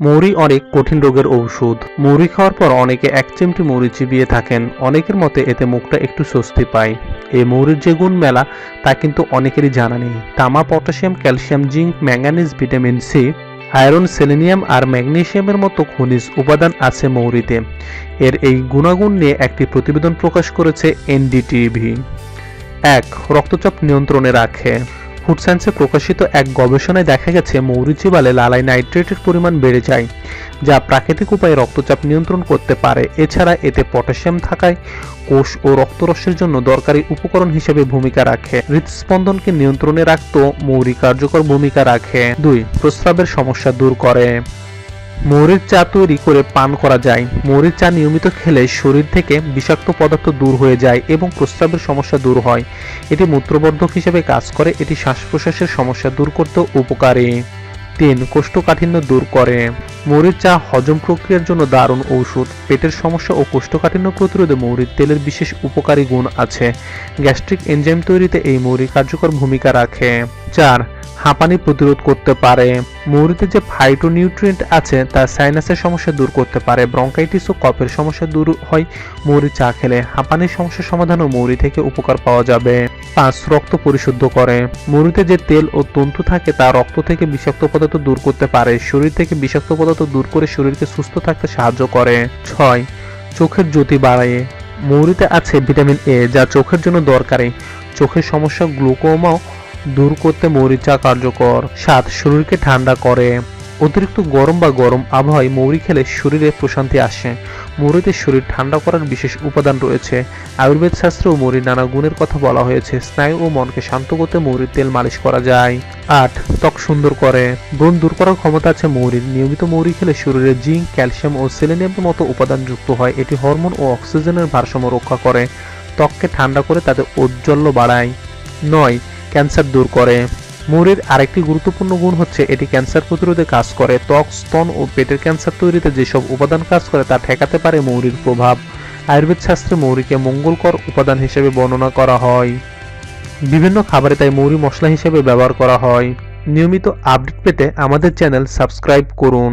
মৌরি অনেক কঠিন রোগের ঔষধ। মৌরি খাওয়ার পর অনেকে এক চিমটি মৌরি চিবিয়ে থাকেন। অনেকের মতে এতে মুখটা একটু স্বস্তি পায়। এই মৌরির যে গুণ মেলা, তা কিন্তু অনেকেরই জানা নেই। তামা, potassium, calcium, zinc, manganese, vitamin C, iron, selenium আর ম্যাগনেশিয়ামের মতো খনিজ উপাদান আছে মৌরিতে। এর এই গুণাগুণ নিয়ে একটি প্রতিবেদন প্রকাশ করেছে এনডিটিভি। এক, রক্তচাপ নিয়ন্ত্রণে রাখে। ফুড সায়েন্সে প্রকাশিত এক গবেষণায় দেখা গেছে মৌরি চিবালে লালায় নাইট্রেটের পরিমাণ বেড়ে যায়, যা প্রাকৃতিক উপায়ে রক্তচাপ নিয়ন্ত্রণ করতে পারে। এছাড়া এতে পটাশিয়াম থাকায় কোষ ও রক্তরসের জন্য দরকারি উপকরণ হিসেবে ভূমিকা রাখে। হৃদস্পন্দনকে নিয়ন্ত্রণে রাখতেও মৌরি কার্যকর ভূমিকা রাখে। দুই, প্রস্রাবের সমস্যা দূর করে। মৌরির চা তৈরি করে পান করা যায়। মৌরির চা নিয়মিত খেলে শরীর থেকে বিষাক্ত পদার্থ দূর হয়ে যায় এবং প্রস্রাবের সমস্যা দূর হয়। এটি মূত্রবর্ধক হিসেবে কাজ করে, এটি শ্বাস প্রশ্বাসের সমস্যা দূর করতেও উপকারী। তিন, কোষ্ঠকাঠিন্য দূর করে। মৌরির চা হজম প্রক্রিয়ার জন্য দারুণ ঔষধ। পেটের সমস্যা ও কোষ্ঠকাঠিন্য প্রতিরোধে মৌরির তেলের বিশেষ উপকারী গুণ আছে। গ্যাস্ট্রিক এনজাইম তৈরিতে এই মৌরি কার্যকর ভূমিকা রাখে। চার হাঁপানি প্রতিরোধ করতে পারে মৌরিতে যে ফাইটোনিউট্রিয়েন্ট আছে তা সাইনাসের সমস্যা দূর করতে পারে ব্রঙ্কাইটিস ও কফের সমস্যা দূর হয় মৌরি চা খেলে হাঁপানির সমস্যার সমাধানও মৌরি থেকে উপকার পাওয়া যাবে। পাঁচ, রক্ত পরিশুদ্ধ করে মৌরিতে যে তেল ও তন্তু থাকে তা রক্ত থেকে বিষাক্ত পদার্থ দূর করতে পারে, শরীর থেকে বিষাক্ত পদার্থ দূর করে শরীরকে সুস্থ থাকতে সাহায্য করে। ছয়, চোখের জ্যোতি বাড়ায় মৌরিতে আছে ভিটামিন এ যা চোখের জন্য দরকারি, চোখের সমস্যা গ্লুকোমাও দূর করতে মৌরি চা কার্যকর। সাত শরীরকে ঠান্ডা করে। অতিরিক্ত গরম বা গরম আবহাওয়ায় মৌরি খেলে শরীরে প্রশান্তি আসে। মৌরিতে শরীর ঠান্ডা করার বিশেষ উপাদান রয়েছে। আয়ুর্বেদ শাস্ত্রে ও মৌরির নানা গুণের কথা বলা হয়েছে। স্নায়ু ও মনকে শান্ত করতে মৌরির তেল মালিশ করা যায়। আট, ত্বক সুন্দর করে। ব্রণ দূর করার ক্ষমতা আছে মৌরির। নিয়মিত মৌরি খেলে শরীরে জিঙ্ক, ক্যালসিয়াম ও সেলেনিয়ামের মতো উপাদান যুক্ত হয়। এটি হরমোন ও অক্সিজেনের ভারসাম্য রক্ষা করে। ত্বককে ঠান্ডা করে তাদের ঔজ্জ্বল্য বাড়ায়। নয় ক্যান্সার দূর করে। মৌরির আরেকটি গুরুত্বপূর্ণ গুণ হচ্ছে, এটি ক্যান্সার প্রতিরোধে কাজ করে। ত্বক, স্তন ও পেটের ক্যান্সার তৈরিতে যেসব উপাদান কাজ করে তা ঠেকাতে পারে মৌরির প্রভাব। আয়ুর্বেদ শাস্ত্রে মৌরিকে মঙ্গলকর উপাদান হিসেবে বর্ণনা করা হয়। বিভিন্ন খাবারে তাই মৌরি মশলা হিসেবে ব্যবহার করা হয়। নিয়মিত আপডেট পেতে আমাদের চ্যানেল সাবস্ক্রাইব করুন।